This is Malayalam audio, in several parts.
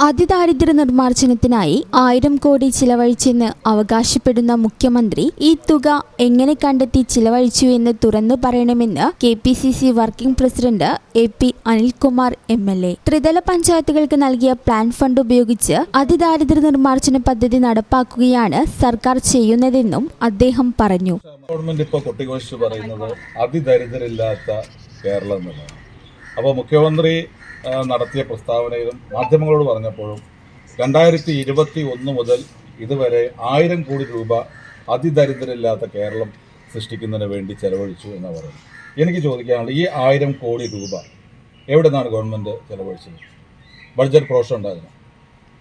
അതിദാരിദ്ര്യ നിർമ്മാർജനത്തിനായി ആയിരം കോടി ചിലവഴിച്ചെന്ന് അവകാശപ്പെടുന്ന മുഖ്യമന്ത്രി ഈ തുക എങ്ങനെ കണ്ടെത്തി ചിലവഴിച്ചു എന്ന് തുറന്നു പറയണമെന്ന് K P C C working president A P Anilkumar M L A. ത്രിതല പഞ്ചായത്തുകൾക്ക് നൽകിയ പ്ലാൻ ഫണ്ട് ഉപയോഗിച്ച് അതിദാരിദ്ര്യ നിർമ്മാർജന പദ്ധതി നടപ്പാക്കുകയാണ് സർക്കാർ ചെയ്യുന്നതെന്നും അദ്ദേഹം പറഞ്ഞു. ഗവൺമെന്റ് കേരളം അപ്പോൾ മുഖ്യമന്ത്രി നടത്തിയ പ്രസ്താവനയിലും മാധ്യമങ്ങളോട് പറഞ്ഞപ്പോഴും രണ്ടായിരത്തി ഇരുപത്തി ഒന്ന് മുതൽ ഇതുവരെ ആയിരം കോടി രൂപ അതിദരിദ്രരില്ലാത്ത കേരളം സൃഷ്ടിക്കുന്നതിന് വേണ്ടി ചെലവഴിച്ചു എന്ന് പറയുന്നത്. എനിക്ക് ചോദിക്കാനുള്ളത് ഈ ആയിരം കോടി രൂപ എവിടെ നിന്നാണ് ഗവൺമെന്റ് ചെലവഴിച്ചത് ബഡ്ജറ്റ് പ്രോഷൻ ഉണ്ടായിരുന്നു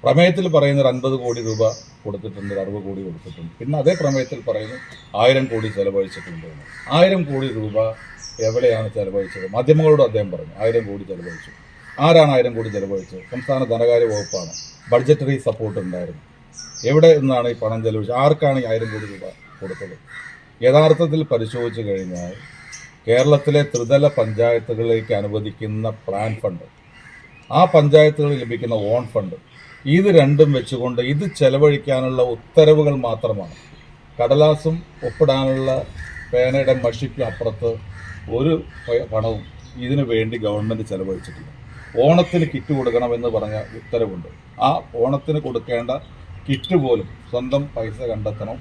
പ്രമേയത്തിൽ പറയുന്ന ഒരു അൻപത് കോടി രൂപ കൊടുത്തിട്ടുണ്ട് അറുപത് കോടി കൊടുത്തിട്ടുണ്ട്. പിന്നെ അതേ പ്രമേയത്തിൽ പറയുന്നു ആയിരം കോടി ചെലവഴിച്ചിട്ടുണ്ട്. ആയിരം കോടി രൂപ എവിടെയാണ് ചെലവഴിച്ചത്? മാധ്യമങ്ങളോട് അദ്ദേഹം പറഞ്ഞു ആയിരം കോടി ചെലവഴിച്ചു. ആരാണ് ആയിരം കോടി ചെലവഴിച്ചത്? സംസ്ഥാന ധനകാര്യ വകുപ്പാണ്. ബഡ്ജറ്ററി സപ്പോർട്ട് ഉണ്ടായിരുന്നു. എവിടെ നിന്നാണ് ഈ പണം ചെലവഴിച്ചത്? ആർക്കാണ് ഈ ആയിരം കോടി രൂപ കൊടുത്തത്? യഥാർത്ഥത്തിൽ പരിശോധിച്ചു കഴിഞ്ഞാൽ കേരളത്തിലെ ത്രിതല പഞ്ചായത്തുകളിലേക്ക് അനുവദിക്കുന്ന പ്ലാൻ ഫണ്ട് ആ പഞ്ചായത്തുകളിൽ ലഭിക്കുന്ന ഓൺ ഫണ്ട് ഇത് രണ്ടും വെച്ചുകൊണ്ട് ഇത് ചെലവഴിക്കാനുള്ള ഉത്തരവുകൾ മാത്രമാണ്. കടലാസും ഒപ്പിടാനുള്ള പേനയുടെ മഷിക്കും അപ്പുറത്ത് ഒരു പണവും ഇതിനു വേണ്ടി ഗവൺമെന്റ് ചെലവഴിച്ചിട്ടില്ല. ഓണത്തിന് കിറ്റ് കൊടുക്കണമെന്ന് പറഞ്ഞ ഉത്തരവുണ്ട്. ആ ഓണത്തിന് കൊടുക്കേണ്ട കിറ്റ് പോലും സ്വന്തം പൈസ കണ്ടെത്തണം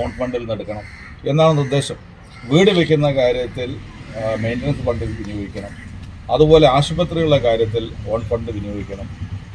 ഓൺ ഫണ്ടിൽ നിന്ന് എടുക്കണം എന്നാണ് നിർദ്ദേശം. വീട് വയ്ക്കുന്ന കാര്യത്തിൽ മെയിന്റനൻസ് ഫണ്ട് വിനിയോഗിക്കണം. അതുപോലെ ആശുപത്രികളുടെ കാര്യത്തിൽ ഓൺ ഫണ്ട് വിനിയോഗിക്കണം.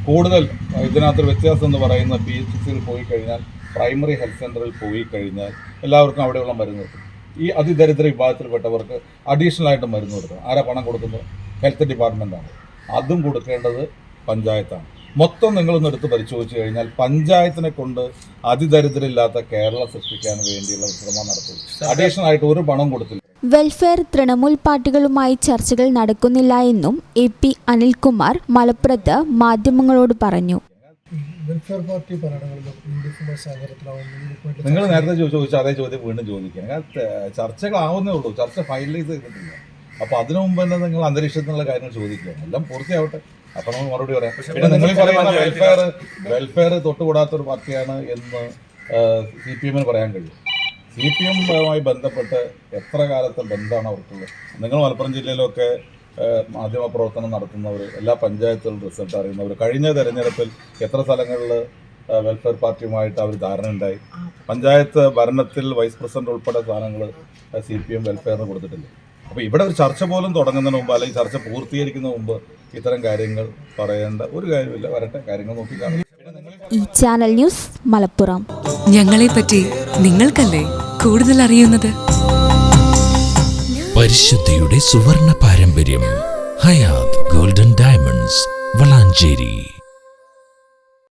കൂടുതൽ ഇതിനകത്ത് വ്യത്യാസം എന്ന് പറയുന്ന പി എച്ച് സിയിൽ പോയി കഴിഞ്ഞാൽ പ്രൈമറി ഹെൽത്ത് സെന്ററിൽ പോയി കഴിഞ്ഞാൽ എല്ലാവർക്കും അവിടെയുള്ള മരുന്ന് കിട്ടും. ഈ അതിദരിദ്ര വിഭാഗത്തിൽപ്പെട്ടവർക്ക് അഡീഷണൽ ആയിട്ട് മരുന്ന് കൊടുക്കണം. ആരാ പണം കൊടുക്കുന്നത്? ഹെൽത്ത് ഡിപ്പാർട്ട്മെന്റാണ് അതും കൊടുക്കേണ്ടത് പഞ്ചായത്താണ്. മൊത്തം നിങ്ങളൊന്ന് എടുത്ത് പരിശോധിച്ച് കഴിഞ്ഞാൽ പഞ്ചായത്തിനെ കൊണ്ട് അതിദരിദ്രമില്ലാത്ത കേരളം സൃഷ്ടിക്കാൻ വേണ്ടിയുള്ള ശ്രമം നടത്തും. അഡീഷണൽ ആയിട്ട് ഒരു പണം കൊടുത്തില്ല. വെൽഫെയർ തൃണമൂൽ പാർട്ടികളുമായി ചർച്ചകൾ നടക്കുന്നില്ല എന്നും എ പി അനിൽകുമാർ മലപ്പുറത്ത് മാധ്യമങ്ങളോട് പറഞ്ഞു. വെൽഫെയർ പാർട്ടി നിങ്ങൾ നേരത്തെ ചോദിച്ച അതേ ചോദ്യം വീണ്ടും ത- ചർച്ചകളാവുന്നേ ഉള്ളൂ. ചർച്ച ഫൈനലൈസ് ചെയ്തിട്ടില്ല. അപ്പൊ അതിനു മുമ്പ് തന്നെ നിങ്ങൾ അന്തരീക്ഷത്തിലുള്ള കാര്യങ്ങൾ ചോദിക്കുക. എല്ലാം പൂർത്തിയാവട്ടെ. അപ്പൊ നമ്മൾ മറുപടി പറയാം. പിന്നെ നിങ്ങൾ പറയുന്ന വെൽഫെയർ വെൽഫെയർ തൊട്ടുകൂടാത്ത ഒരു പാർട്ടിയാണ് എന്ന് സി പി എമ്മിന് പറയാൻ കഴിയും. സി പി എമ്മുമായി ബന്ധപ്പെട്ട് എത്ര കാലത്തെ ബന്ധമാണ് അവർക്കുള്ളത്? നിങ്ങൾ മലപ്പുറം ജില്ലയിലൊക്കെ മാധ്യമ പ്രവർത്തനം നടത്തുന്നവർ എല്ലാ പഞ്ചായത്തുകളും റിസൾട്ട് അറിയുന്നവർ കഴിഞ്ഞ തെരഞ്ഞെടുപ്പിൽ എത്ര സ്ഥലങ്ങളിൽ വെൽഫെയർ പാർട്ടിയുമായിട്ട് അവർ ധാരണ ഉണ്ടായി? പഞ്ചായത്ത് ഭരണത്തിൽ വൈസ് പ്രസിഡന്റ് ഉൾപ്പെടെ സ്ഥാനങ്ങൾ സി പി എം വെൽഫെയറിന് കൊടുത്തിട്ടില്ല. അപ്പോൾ ഇവിടെ ഒരു ചർച്ച പോലും തുടങ്ങുന്നതിന് മുമ്പ് അല്ലെങ്കിൽ ചർച്ച പൂർത്തീകരിക്കുന്നതിന് മുമ്പ് ഇത്തരം കാര്യങ്ങൾ പറയേണ്ട ഒരു കാര്യമില്ല. വരട്ടെ കാര്യങ്ങൾ നോക്കി കാണും. ഈ ചാനൽ ന്യൂസ് മലപ്പുറം. ഞങ്ങളെ പറ്റി നിങ്ങൾക്കല്ലേ കൂടുതൽ അറിയുന്നത്? പരിശുദ്ധിയുടെ സുവർണ പാരമ്പര്യം ഹയാത് ഗോൾഡൻ ഡയമണ്ട്സ് വളാഞ്ചേരി.